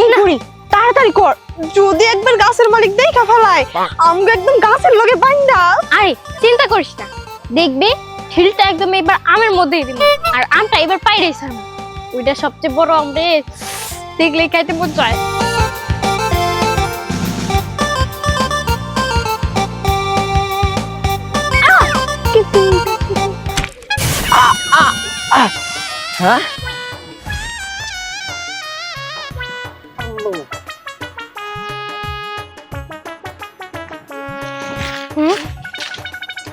এই বুড়ি তাড়াতাড়ি কর। যদি একবার গাছের মালিক দেখা ফেলায় আমগো একদম গাছের লগে বাইন্দা। আরে চিন্তা করিস না। দেখবি ঢিলটা একদম এবার আমের মধ্যেই দিব আর আমটা এবার পাইরে সারবো ওইটা সবচেয়ে বড় আম রে। দেখলে খাইতে মন চায়। আহ!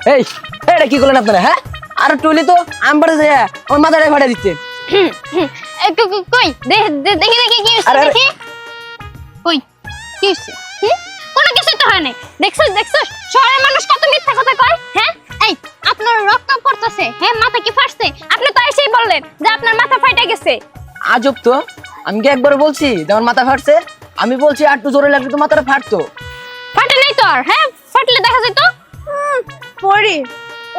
এই এটা কি করলেন আপনারা হ্যাঁ? আর টুলি তো আমবারে যায় আমার মাথাটা ফাটা দিচ্ছে। হুম, হুম। এ, কই, কই, কই? দে- দে- দেখি দেখি কি হইছে আরে, আরে। দেখি। কই? কি হইছে কোনো কিছু তো হয় নাই। দেখছস দেখছস? শহরের মানুষ কত মিথ্যা কথা কয় হ্যাঁ? এই আপনার রক্ত পড়তেছে হ্যাঁ? মাথা কি ফাটছে? আপনি তো এসেই বললেন যে আপনার মাথা গেছে। আজব তো। আমি কি একবার বলছি যে আমার মাথা ফাটছে? আমি বলছি আর একটু জোরে লাগলে তো মাথাটা ফাটতো। ফাটে নাই তো আর হ্যাঁ? ফাটলে দেখা যেত পরে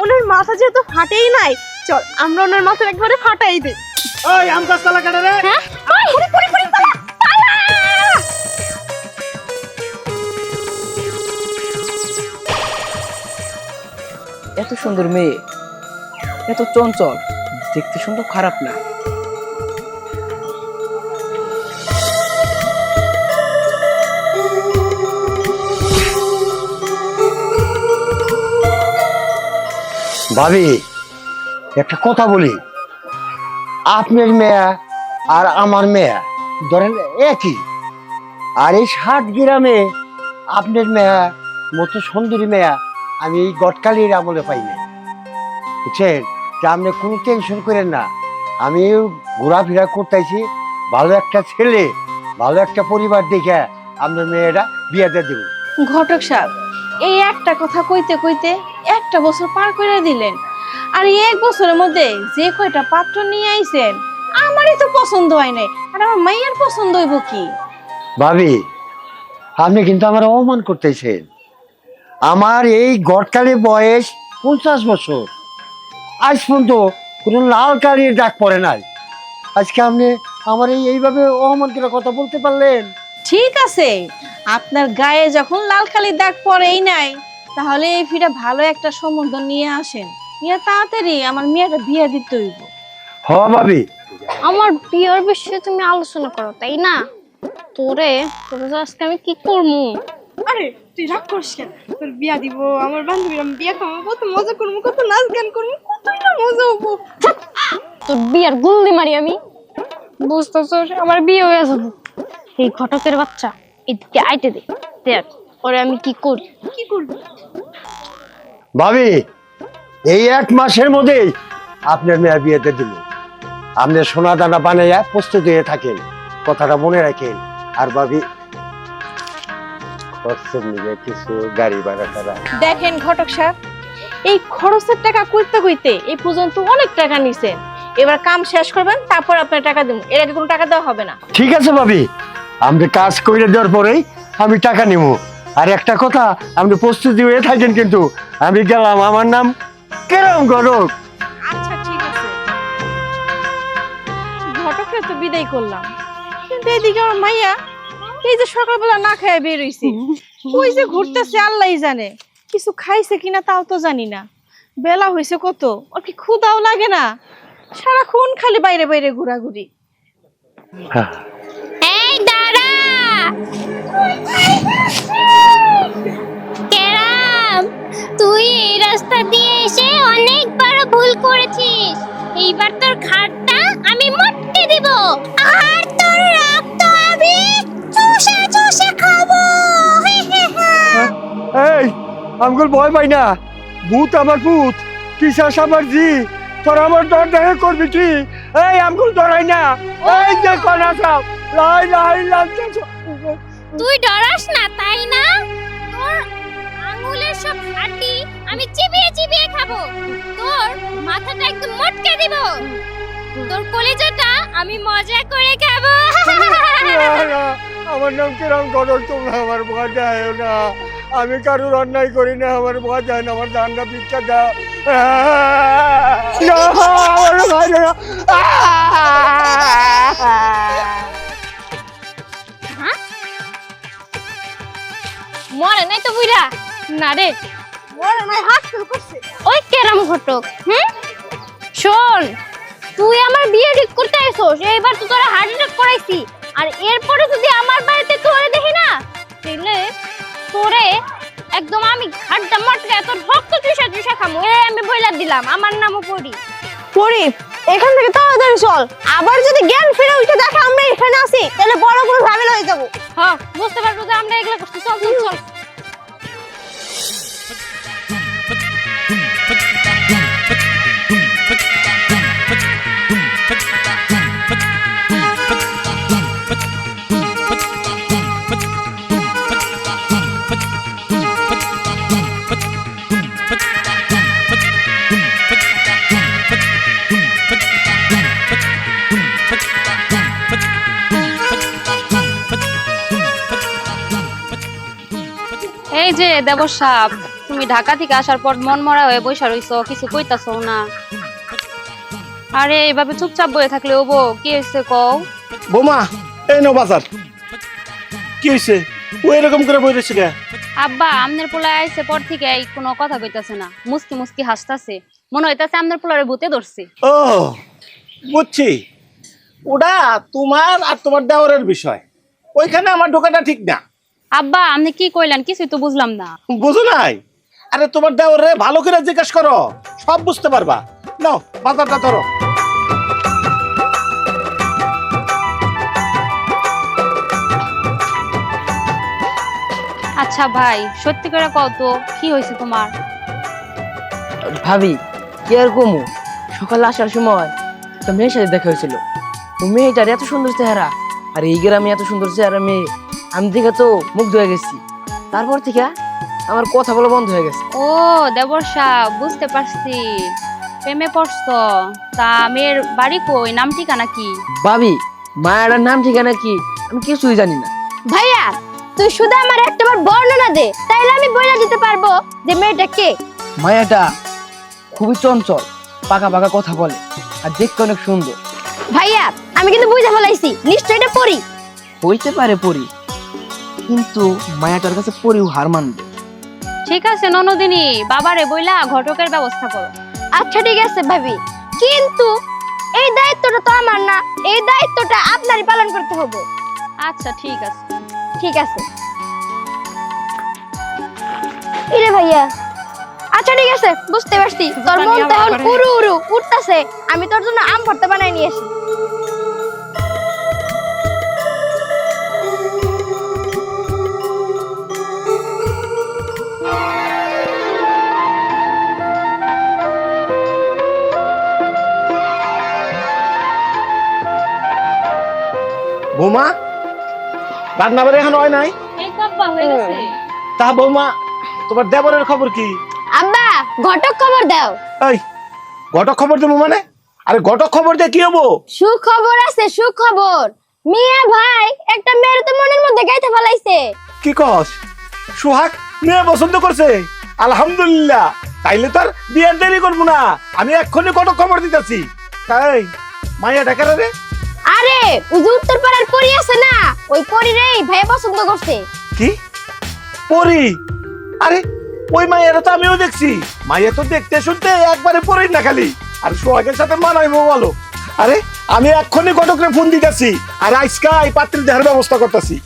ওনার মাথা যেহেতু ফাটেই নাই চল আমরা ওনার মাথা একবারে ফাটাই দিই। ওই আম গাছ তালা কাটে রে। হ্যাঁ? কই পুরি পুরি পুরি পালা পালা এত সুন্দর মেয়ে এত চঞ্চল দেখতে সুন্দর খারাপ না। ভাবি, একটা কথা বলি। আপনার মেয়া আর আমার মেয়া ধরেন একই। আর এই ষাট গ্রামে আপনার মেয়া, মতো সুন্দরী মেয়া আমি এই গটকালির আমলে পাইনি বুঝছেন? যে আপনি কোনো টেনশন করেন না। আমি ঘোরাফেরা করতেছি, ভালো একটা ছেলে, ভালো একটা পরিবার দেখে আপনার মেয়েরা বিয়ে দেবো। ঘটক সাহেব, এই একটা কথা কইতে কইতে একটা বছর পার করে দিলেন। আর এই এক বছরের মধ্যে যে কয়টা পাত্র নিয়ে আইছেন আমারই তো পছন্দ হয় নাই। আর আমার মাইয়ার পছন্দ হইব কি? ভাবি আপনি কিন্তু আমার অপমান করতেছেন। আমার এই গটকালে বয়স পঞ্চাশ বছর। আজ পর্যন্ত কোনো লাল কালির ডাক পড়ে নাই। আজকে আপনি আমার এই এইভাবে অপমান করে কথা বলতে পারলেন? ঠিক আছে। আপনার গায়ে যখন লাল কালির দাগ পড়েই নাই তাহলে এই ফিরে ভালো একটা সম্বন্ধ নিয়ে আসেন। নিয়ে তাড়াতাড়ি আমার মেয়েটা বিয়ে দিতে হইব। হ ভাবি। আমার বিয়ের বিষয়ে তুমি আলোচনা করো তাই না? তোরে তোরে তো আজকে আমি কি করব আরে তুই রাগ করিস কেন? তোর বিয়া দিব আমার বান্ধবীরা বিয়া খাব কত মজা করব কত নাচ গান করব কতই না মজা হব। তোর বিয়ার গুল্লি মারি আমি। বুঝতেছস আমার বিয়ে হয়ে যাব। এই ঘটকের বাচ্চা এদিকে আইতে দে দেখ। ওরে আমি কি করি? কি করবি? ভাবি এই এক মাসের মধ্যেই আপনার মেয়ে বিয়েতে দিল। আপনি সোনা দানা বানাইয়া প্রস্তুত হয়ে থাকেন কথাটা মনে রাখেন। আর ভাবি খরচের নিবে কিছু গাড়ি ভাড়া টাড়া দেখেন ঘটক সাহেব এই খরচের টাকা কইতে কইতে এই পর্যন্ত অনেক টাকা নিছেন। এবার কাম শেষ করবেন তারপর আপনার টাকা দেবো। এর আগে কোনো টাকা দেওয়া হবে না। ঠিক আছে ভাবি আপনি কাজ করে দেওয়ার পরেই আমি টাকা নিব আর একটা কথা আপনি প্রস্তুতি হয়ে থাকেন কিন্তু। আমি গেলাম আমার নাম কেরম গরক আচ্ছা ঠিক আছে। ঘটককে তো বিদায় করলাম। কিন্তু এদিকে আমার মাইয়া এই যে সকালবেলা না খেয়ে বের হইছে। ওই যে ঘুরতেছে আল্লাহই জানে। কিছু খাইছে কিনা তাও তো জানি না। বেলা হয়েছে কত ওর কি ক্ষুদাও লাগে না? সারাক্ষণ খালি বাইরে বাইরে ঘোরাঘুরি। এই দাঁড়া! কেরাম তুই এই রাস্তা দিয়ে এসে অনেক ভুল করেছিস। এইবার তোর খাটটা আমি মটকে দিব। আর তোর রক্ত আমি চুষে চুষে খাব। এই আমগুল ভয় পাই না। ভূত আমার ভূত। কিসাস আমার জি তোর আমার ডর দেখে করবি কি? এই আমগুল ডরাই না। এই যে কনা সব লাই লাই লাগছে তুই ডরাস না তাই না তোর আঙুলের সব হাড্ডি আমি চিবিয়ে চিবিয়ে খাব তোর মাথাটা একদম মটকে দিব তোর কলেজাটা আমি মজা করে খাব আমার নাম কিরম গরর তোমরা আমার ভয় দেয় না আমি কারোর অন্যায় করি না আমার ভয় দেয় না আমার দান্ডা ভিক্ষা দাও আমার ভয় মরে নাই তো বুইরা না রে। ওরে নাই হাত ফেল করছে। ওই কেরাম ঘটক হুম? শোন তুই আমার বিয়ে ঠিক করতে আইছস এইবার তো তোরা হার্ট অ্যাটাক করাইছি। আর এরপরে যদি আমার বাড়িতে তোরে দেখি না তাহলে তোরে একদম আমি ঘাটটা মটকে তোর রক্ত চুষা চুষা খামু। এই আমি বইলা দিলাম আমার নামও পড়ি। পরি এখান থেকে তাড়াতাড়ি চল। আবার যদি জ্ঞান ফিরে উঠে দেখে আমরা এখানে আসি তাহলে বড় কোনো ঝামেলা হয়ে যাব। হ্যাঁ বুঝতে পারব যে আমরা এগুলো করছি। চল চল চল। সাপ। তুমি ঢাকা থেকে আসার পর মন মরা হয়ে রইছো কিছু কইতাছো না। আরে এইভাবে চুপচাপ বয়ে থাকলে ও বউ কি হয়েছে কও? বোমা এই বাজার। কি হয়েছে? ও এরকম করে বই রয়েছে কে আব্বা আমনের পোলায় আইছে পর থেকে এই কোনো কথা কইতাছে না। মুস্কি মুস্কি হাসতাছে। মনে হইতাছে আমনের পোলারে ভূতে ধরছে। ও বুঝছি। ওটা তোমার আর তোমার দেওয়ারের বিষয়। ওইখানে আমার ঢোকাটা ঠিক না। আব্বা আপনি কি কইলেন? কিছুই তো বুঝলাম না। বুঝো নাই? আরে তোমার দেওয়ারে ভালো করে জিজ্ঞেস করো। সব বুঝতে পারবা। নাও বাজারটা ধরো। আচ্ছা ভাই সত্যি করে কও তো কি হয়েছে তোমার? ভাবি কি আর কমু? সকালে আসার সময় একটা মেয়ের সাথে দেখা হয়েছিল। মেয়েটার এত সুন্দর চেহারা আর এই গ্রামে এত সুন্দর চেহারা মেয়ে আমি দেখে তো মুগ্ধ হয়ে গেছি। তারপর থেকে আমার কথা বলা বন্ধ হয়ে গেছে। ও দেবর সাপ বুঝতে পারছি। প্রেমে পড়ছো? তা মেয়ের বাড়ি কই? নাম ঠিকানা কি? ভাবি মায়াটার নাম ঠিকানা কি? আমি কিছুই জানি না। ভাইয়া তুই শুধু আমার একটাবার বর্ণনা দে তাইলে আমি বইলা দিতে পারব যে মেয়েটা কে। মায়াটা খুবই চঞ্চল পাকা পাকা কথা বলে আর দেখতে অনেক সুন্দর। ভাইয়া আমি কিন্তু বুঝে ফেলাইছি নিশ্চয় এটা পড়ি হইতে পারে পরি কিন্তু মায়াটার কাছে পরিও হার মানবে। ঠিক আছে ননদিনী বাবারে বইলা ঘটকের ব্যবস্থা করো। আচ্ছা ঠিক আছে ভাবি। কিন্তু এই দায়িত্বটা তো আমার না এই দায়িত্বটা আপনারই পালন করতে হবে। আচ্ছা ঠিক আছে। ঠিক আছে। ইরে ভাইয়া। আচ্ছা ঠিক আছে বুঝতে পারছি। তোর মন তো এখন উড়ু উড়ু উঠতাছে। আমি তোর জন্য আম ভর্তা বানাই নিয়ে আসি। বৌমা? রান্না বাড়ি এখন হয় নাই? হয়ে তা বৌমা তোমার দেবরের খবর কি? আব্বা ঘটক খবর দাও। এই ঘটক খবর দেবো মানে? আরে ঘটক খবর দিয়ে কি হব? সুখবর আছে সুখবর। মিয়া ভাই একটা মেয়ের তো মনের মধ্যে গাইতে ফেলাইছে। কি কস? সুহাগ মেয়ে পছন্দ করছে? আলহামদুলিল্লাহ। তাইলে তার বিয়ের দেরি করব না। আমি এক্ষুনি কত খবর দিতেছি। তাই মাইয়া ডাকারে রে। আরে ওই যে উত্তর পাড়ার পরি আছে না ওই পরি রে ভাইয়া পছন্দ করছে। কি? পরি? আরে ওই মাইয়ারা তো আমিও দেখছি। মাইয়া তো দেখতে শুনতে একবারে পরেই না খালি। আর সোহাগের সাথে মানাইবো বলো। আরে আমি এক্ষুনি কটকরে ফোন দিতেছি আর আজকা এই পাত্রী দেওয়ার ব্যবস্থা করতেছি।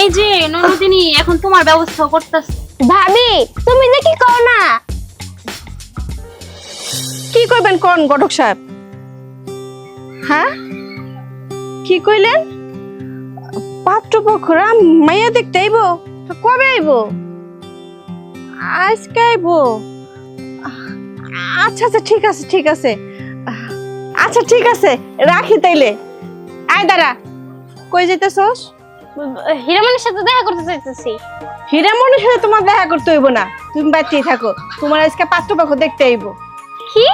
এই যে ননদিনী এখন তোমার ব্যবস্থা করতেছে। ভাবি তুমি দেখি কও না? কি করবেন কোন ঘটক সাহেব? হ্যাঁ? কি কইলেন? পাত্রপক্ষরা মাইয়া দেখতে আইব? কবে আইব? আজকে আইব। আচ্ছা আচ্ছা ঠিক আছে ঠিক আছে। আচ্ছা ঠিক আছে রাখি তাইলে। আয় দাঁড়া। কই যেতেছস হিরামনের সাথে দেখা করতে চাইতেছি হীরামণির সাথে তোমার দেখা করতে হইব না। তুমি বাড়িতেই থাকো। তোমার আজকে পাত্রপক্ষ দেখতে আইব। কি?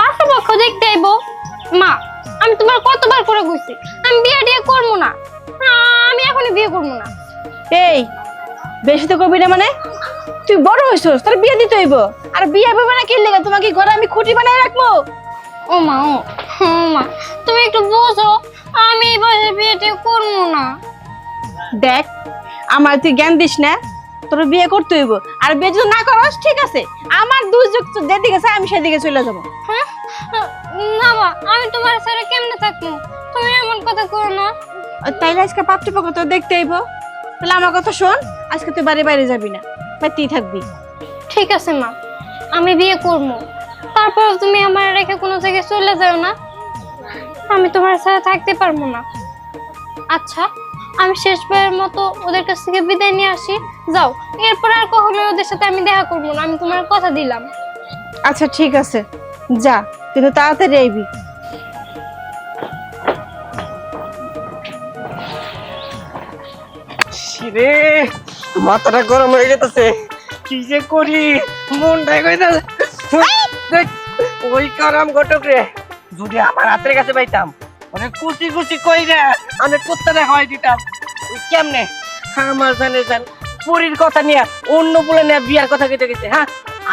পাত্রপক্ষ দেখতে আইবো? মা আমি তোমার কতবার করে কইছি? আমি বিয়ে টিয়ে করব না। আমি এখনই বিয়ে করব না। এই বেশি তো করবি না মানে? তুই বড় হইছস তোর বিয়ে দিতে হইব। আর বিয়ে হবে না কি লেগে? তোমাকে ঘরে আমি খুঁটি বানাই রাখব? ও মা ও মা তুমি একটু বোঝো আমি এই বয়সে বিয়ে টিয়ে করব না। দেখ আমার তুই জ্ঞান দিস না। তোর বিয়ে করতে হইব। আর বিয়ে যদি না করস ঠিক আছে। আমার দুর্যোগ যেদিকে চাই আমি সেদিকে চলে যাব। হ্যাঁ? না মা আমি তোমার সাথে কেমনে থাকব? তুমি এমন কথা করো না। তাইলে আজকে পাত্রপক্ষ তো দেখতে আইব তাহলে আমার কথা শোন আজকে তুই বাড়ি বাইরে যাবি না। বাড়িতেই থাকবি। ঠিক আছে মা আমি বিয়ে করব। তারপর তুমি আমার রেখে কোনো জায়গায় চলে যাও না। আমি তোমার সাথে থাকতে পারব না। আচ্ছা আমি শেষবারের মতো ওদের কাছ থেকে বিদায় নিয়ে আসি। যাও এরপর আর কখনো ওদের সাথে আমি দেখা করব না আমি তোমার কথা দিলাম। আচ্ছা ঠিক আছে। যা কিন্তু তাড়াতাড়ি আইবি। রে মাথাটা গরম হয়ে যেতেছে কি যে করি? মনটাই কই ওই কারাম ঘটক রে যদি আমার হাতের কাছে পাইতাম মানে কুচি কুচি কই রে আমি কুত্তাটা খাওয়াই দিতাম। কেমনে? আমার জানে জান। পুরীর কথা নিয়ে অন্য বলে নিয়ে বিয়ার কথা কইতে গেছে হ্যাঁ?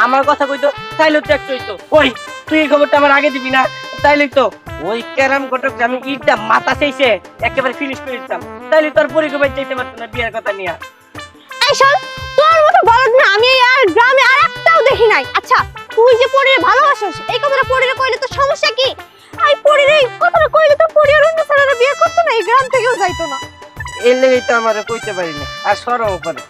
আমার কথা কইতো তাইলে তো একটু হইতো। ওই তুই এই খবরটা আমার আগে দিবি না তাইলে তো ওই ক্যারাম ঘটক যে আমি ইটটা মাথা চাইছে একেবারে ফিনিশ করে দিতাম। তাইলে তোর পরিকল্পনা চাইতে পারতো না বিয়ার কথা নিয়ে। এই শোন তোর মতো বলদ না আমি আর গ্রামে আর একটাও দেখি নাই। আচ্ছা তুই যে পরীরে ভালোবাসিস এই কথাটা পরীরে কইলে তো সমস্যা কি? আই পরীরে এই কথাটা কইলে তো পরী আর অন্য ছেলেরা বিয়ে করতো না এই গ্রাম থেকেও যাইতো না। এর লেগেই তো আমার কইতে পারি না আর সরম করে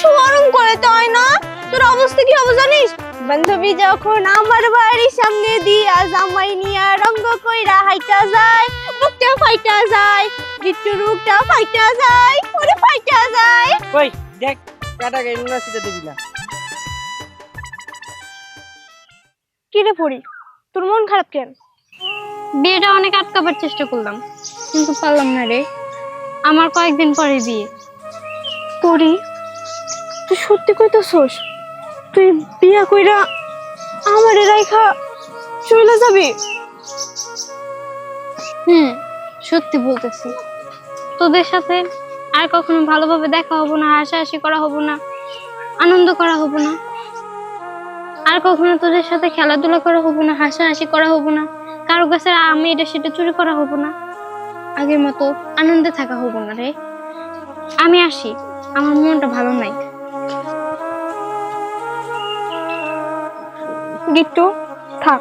শরম করে তাই না? তোর অবস্থা কি হবে জানিস? বান্ধবী যখন আমার বাড়ির সামনে দিয়া জামাই নিয়া রঙ্গ কইরা হাইটা যায় বুকটা ফাইটা যায় গিট্টু রুকটা ফাইটা যায় ওরে ফাইটা যায়। কই দেখ কাটা গাই নুনা সিটা দিবি না। কি রে পড়ি তোর মন খারাপ কেন? বিয়েটা অনেক আটকাবার চেষ্টা করলাম কিন্তু পারলাম না রে। আমার কয়েকদিন পরে বিয়ে। পড়ি তুই সত্যি কইতেছস তুই বিয়া কইরা আমারে রাইখা চলে যাবি? হুম, সত্যি বলতেছি। তোদের সাথে আর কখনো ভালোভাবে দেখা হব না, হাসাহাসি করা হব না, আনন্দ করা হব না। আর কখনো তোদের সাথে খেলাধুলা করা হব না, হাসাহাসি করা হব না, কারও কাছে আমি এটা সেটা চুরি করা হব না। আগের মতো আনন্দে থাকা হব না রে। আমি আসি, আমার মনটা ভালো নাই। গিট্টু থাক।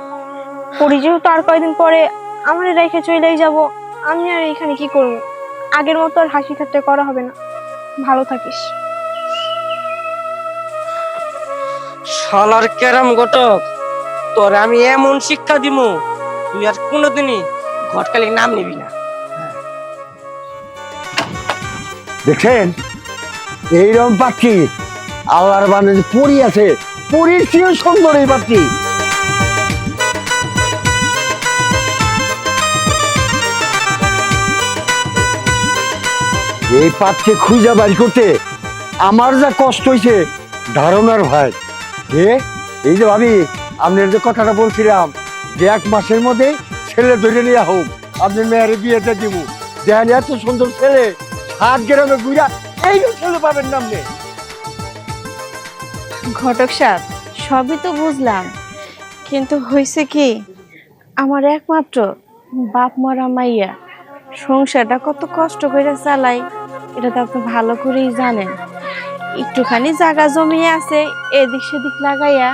পড়ি যেহেতু আর কয়দিন পরে আমার রেখে চলেই যাব। আমি আর এখানে কি করব? আগের মতো আর হাসি ঠাট্টা করা হবে না। ভালো থাকিস। শালার ক্যারাম ঘটক তোর আমি এমন শিক্ষা দিমু তুই আর কোনোদিনই ঘটকালি নাম নিবি না। দেখছেন? এইরকম পাখি আল্লাহর বানে যে পরি আছে পরির চেয়েও সুন্দর এই পাখি এই পাখি খুঁজা বাড়ি করতে আমার যা কষ্ট হয়েছে ধারণার ভাই। এ, এই যে ভাবি, আপনার যে কথাটা বলছিলাম, যে এক মাসের মধ্যে ছেলে ধরে নিয়ে হোক আপনি মেয়ের বিয়েতে দিব। দেখেন, এত সুন্দর ছেলে হাত গ্রামে ঘুরা এই ছেলে পাবেন না আপনি। ঘটক সাহেব, সবই তো বুঝলাম। কিন্তু হয়েছে কি, আমার একমাত্র বাপ মরা মাইয়া সংসারটা কত কষ্ট করে চালাই এটা তো আপনি ভালো করেই জানেন। একটুখানি জায়গা জমিয়ে আছে, এদিক সেদিক লাগাইয়া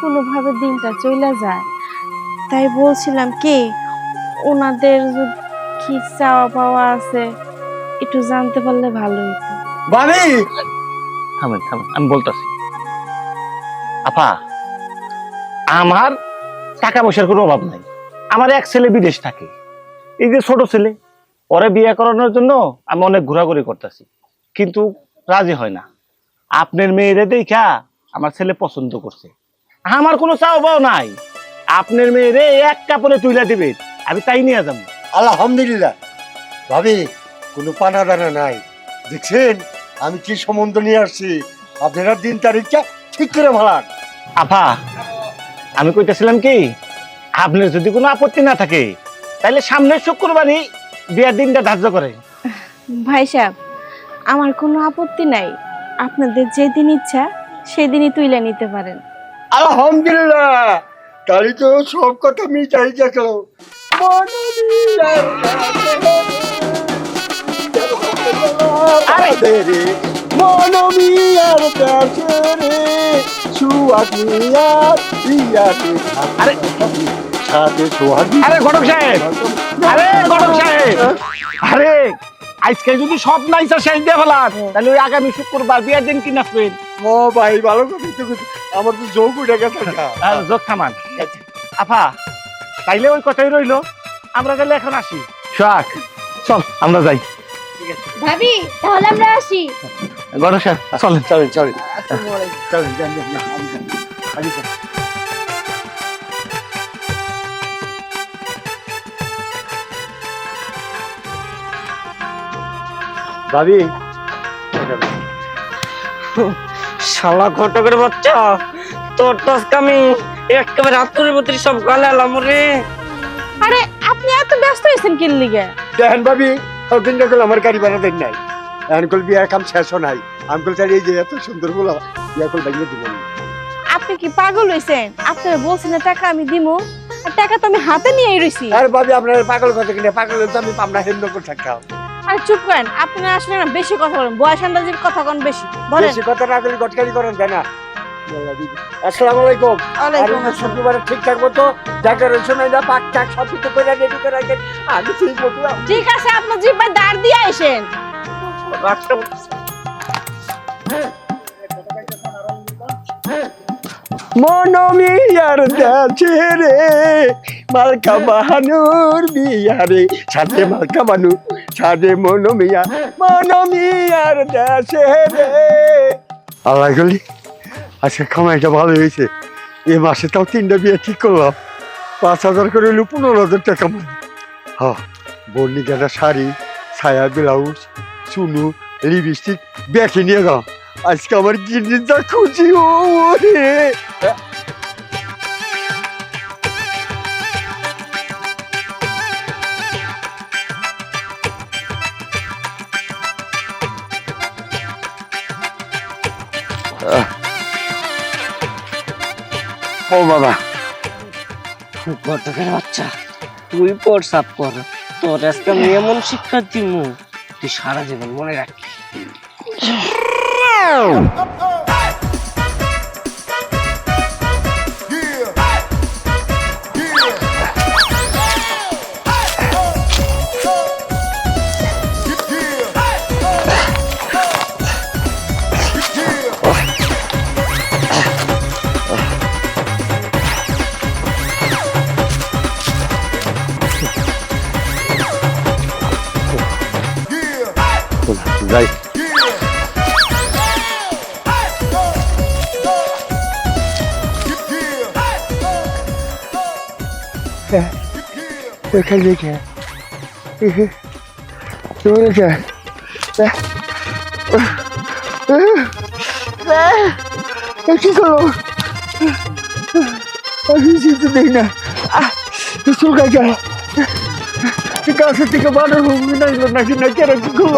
কোনোভাবে দিনটা চলে যায়। তাই বলছিলাম কি, ওনাদের কি চাওয়া পাওয়া আছে, একটু জানতে পারলে ভালো থামেন, আমি বলতেছি। আপা, আমার টাকা পয়সার কোনো অভাব নাই। আমার এক ছেলে বিদেশ থাকে। এই যে ছোট ছেলে, ওরে বিয়ে করানোর জন্য আমি অনেক ঘোরাঘুরি করতেছি, কিন্তু রাজি হয় না। আপনার মেয়েরে দেখা আমার ছেলে পছন্দ করছে। আমার কোনো চাও পাও নাই। আপনার মেয়েরে এক কাপড়ে তুইলা দিবে, আমি তাই নিয়ে যাব। আলহামদুলিল্লাহ। ভাবি, কোনো পানা দানা নাই। দেখছেন, আমি কি সম্বন্ধ নিয়ে আসছি? আপনারা দিন তারিখটা ঠিক করে ভালান আপা আমি কইতেছিলাম কি আপনার যদি কোনো আপত্তি না থাকে তাহলে সামনের শুক্রবারই বিয়ার দিনটা ধার্য করে। ভাই সাহেব আমার কোনো আপত্তি নাই। আপনাদের যেদিন ইচ্ছা সেদিনই তুইলে নিতে পারেন। আলহামদুলিল্লাহ তাহলে তো সব কথা মিটাই গেল আমাদের মনমিয়ার দেশে রে ইয়াতে আরে। সাথে সোহাগ আরে ঘটক সাহেব আরে ঘটক সাহেব। আরে আজকে যদি সব নাইসা শেষ দিয়ে ফেলান তাহলে ওই আগামী শুক্রবার বিয়ের দিন কি নাচবেন? ও ভাই ভালো কথা। আমার তো যোগ উঠে গেছে যোগ থামান। আফা তাইলে ওই কথাই রইল। আমরা তাহলে এখন আসি। শাক চল আমরা যাই। ভাবি তাহলে আমরা আসি। ঘটক সাহেব চলেন চলেন চলেন চলেন যান, যান, যান, আমি যান। আমি যান। ভাবি শালা ঘটকের বাচ্চা তোর তো আজকে আমি একেবারে আত্মরের প্রতি সব গালে আলাম রে আরে আপনি এত ব্যস্ত হয়েছেন কিন লিগে দেখেন ভাবি দিন কল আমার গাড়ি ভাড়া দেন নাই এখন বিয়ার কাম শেষও নাই। আমি চাই এই যে এত সুন্দর বলো বিয়া কল ভাঙিয়ে দিব। আপনি কি পাগল হয়েছেন আপনারা বলছেন টাকা আমি আর টাকা তো আমি হাতে নিয়ে রইছি। আর ভাবি আপনার পাগল কথা কিনে? পাগল তো আমি পাবনা করে থাকতাম আর চুপ করেন আপনারা আসলে না বেশি কথা বলেন বয়স আন্দাজের কথা কোন বেশি বলেন। বেশি কথা না বলে গটকারি করেন তাই না? আসসালামু আলাইকুম। এই শুক্রবারে ঠিকঠাক মতো ডেকোরেশন হইলা পাক টাক সব কিছু করে রেডি করে রাখেন। আমি ঠিক আছে আপনার জিব্বায় দাঁড় দিয়ে আইসেন মনমিয়ার দেশে রে, মালকা বাহানুর বিয়ারে সাথে মালকা বানু সাথে মনমিয়া, মনমিয়ার দেশে রে। আল্লাহ গলি আচ্ছা খামাইটা ভালো হয়েছে। এ মাসে তাও তিনটা বিয়ে ঠিক করলাম। পাঁচ হাজার করে হলো পনেরো হাজার টাকা মানে হ্যাঁ বর্ণিকাটা শাড়ি, ছায়া, ব্লাউজ চুনু লিপস্টিক বেঁকে নিয়ে দাও আজকে আমার গির্জির যা খুশি ও রে ও বাবা বাচ্চা। তুই পর সাপ কর। তোর আজকে আমি এমন শিক্ষা দিব তুই সারা জীবন মনে রাখবি তুমি কি করল আমি চিন্তা দেখি না। চুলকা গেল। গাছের থেকে বানর নাকি না কেন কি করল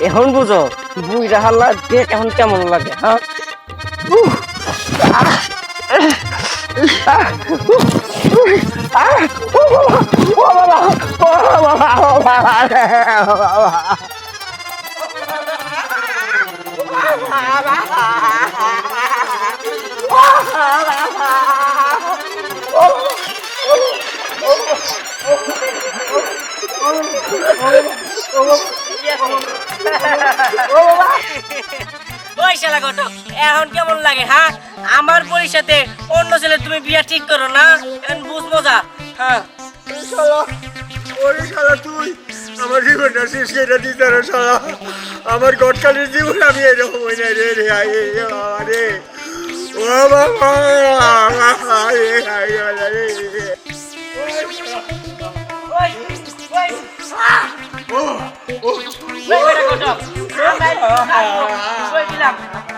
এখন বুঝো বুইরা হাল্লা দেখ এখন কেমন লাগে হ্যাঁ? ওই শালা ঘটক। এখন কেমন লাগে হ্যাঁ আমার পরিসাথে অন্য ছেলে তুমি বিয়া ঠিক করো না এখন বুঝ মজা হ্যাঁ শালা ওরে শালা তুই আমার জীবনটা শেষ করে দিতে রে শালা আমার গটকালির জীবন আমি এরকম হই না রে রে বাবা ও বাবা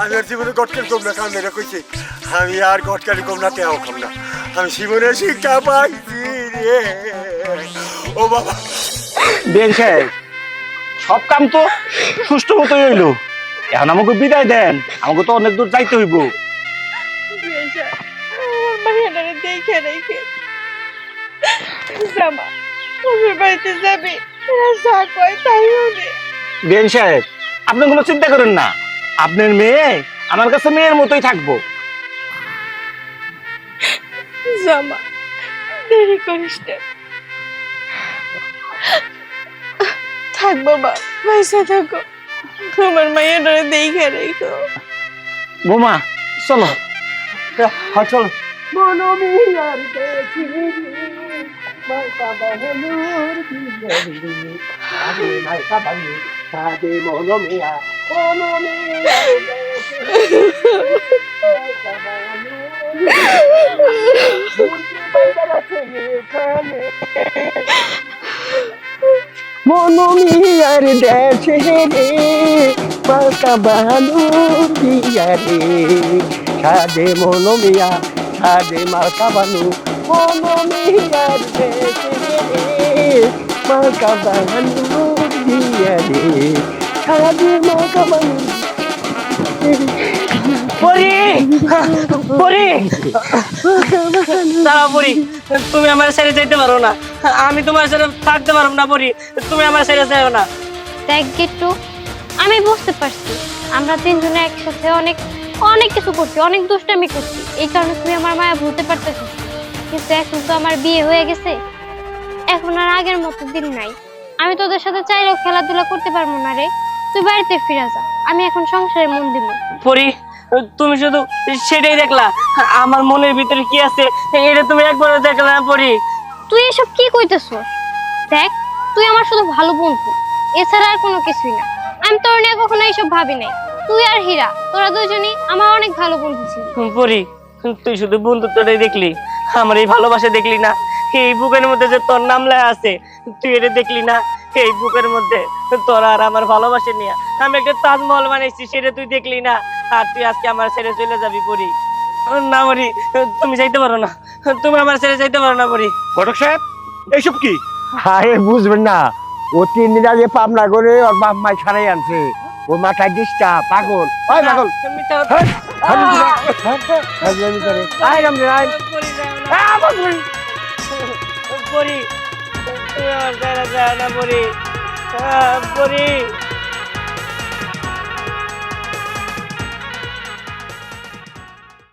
আমি আর জীবনে গটকালি কম না? কান্দে কইছি, আমি আর গটকালি কম না, তেও কম না। আমি জীবনে শিক্ষা পাইছি ও বাবা। বেন সাহেব, সব কাম তো সুষ্ঠু মতোই হইল। এখন আমাকে বিদায় দেন, আমাকে তো অনেক দূর যাইতে হইব। জামা। ওদের বাড়িতে যাবি এরা যা কয় তাই হবে। বেন সাহেব আপনি কোনো চিন্তা করেন না। আপনার মেয়ে আমার কাছে মেয়ের মতোই থাকব। জামা দেরি করিস না। থাক বাবা পয়সা থাকো। আমার মাইয়াটারে দেখে রেখো। বোমা চলো। হ্যাঁ চলো। মনোমিয়ার দেশে রে পাকা বাহানুর দিয়া রে সাদে মনোমিয়া সাদে মাকা বানু। বানু পরি! পরি! দাঁড়াও পরি, তুমি আমার ছেড়ে যেতে পারো না। আমি তোমার সাথে থাকতে পারব না পরি, তুমি আমার ছেড়ে যাও না। দেখ গিট্টু আমি বুঝতে পারছি। আমরা তিনজনে একসাথে অনেক অনেক কিছু করছি, অনেক দুষ্টামি করছি। এই কারণে তুমি আমার মায়া ভুলতে পারতেছো কিন্তু এখন তো আমার বিয়ে হয়ে গেছে। এখন আর আগের মতো দিন নাই। আমি তোদের সাথে চাইলেও খেলাধুলা করতে পারব না রে। তুই বাড়িতে ফিরে যা আমি এখন সংসারে মন দিব। পরি তুমি শুধু সেটাই দেখলা আমার মনের ভিতরে কি আছে এটা তুমি একবারও দেখলা না পরি। তুই এসব কি কইতেছ? দেখ তুই আমার শুধু ভালো বন্ধু এছাড়া আর কোনো কিছুই না। আমি তোর নিয়ে কখনো এইসব ভাবি নাই। তুই আর হীরা তোরা দুজনই আমার অনেক ভালো বন্ধু ছিল। পরি তুই শুধু বন্ধুত্বটাই দেখলি। আমার এই ভালোবাসা দেখলি না এই বুকের মধ্যে যে তোর নাম লেখা আছে তুই এটা দেখলি না এই বুকের মধ্যে তোর আর আমার ভালোবাসা নিয়ে আমি একটা তাজমহল বানিয়েছি সেটা তুই দেখলি না আর তুই আজকে আমার ছেড়ে চলে যাবি পরি না পরি তুমি যাইতে পারো না তুমি আমার ছেড়ে যাইতে পারো না পরি ঘটক সাহেব এইসব কি আরে বুঝবেন না ও তিন দিন আগে পাবনা করে ওর বাপ মাই ছাড়াই আনছে ও মাথায় ডিস্টা পাগল ওই পাগল আয় রামজি আয় পরি আহ, পরি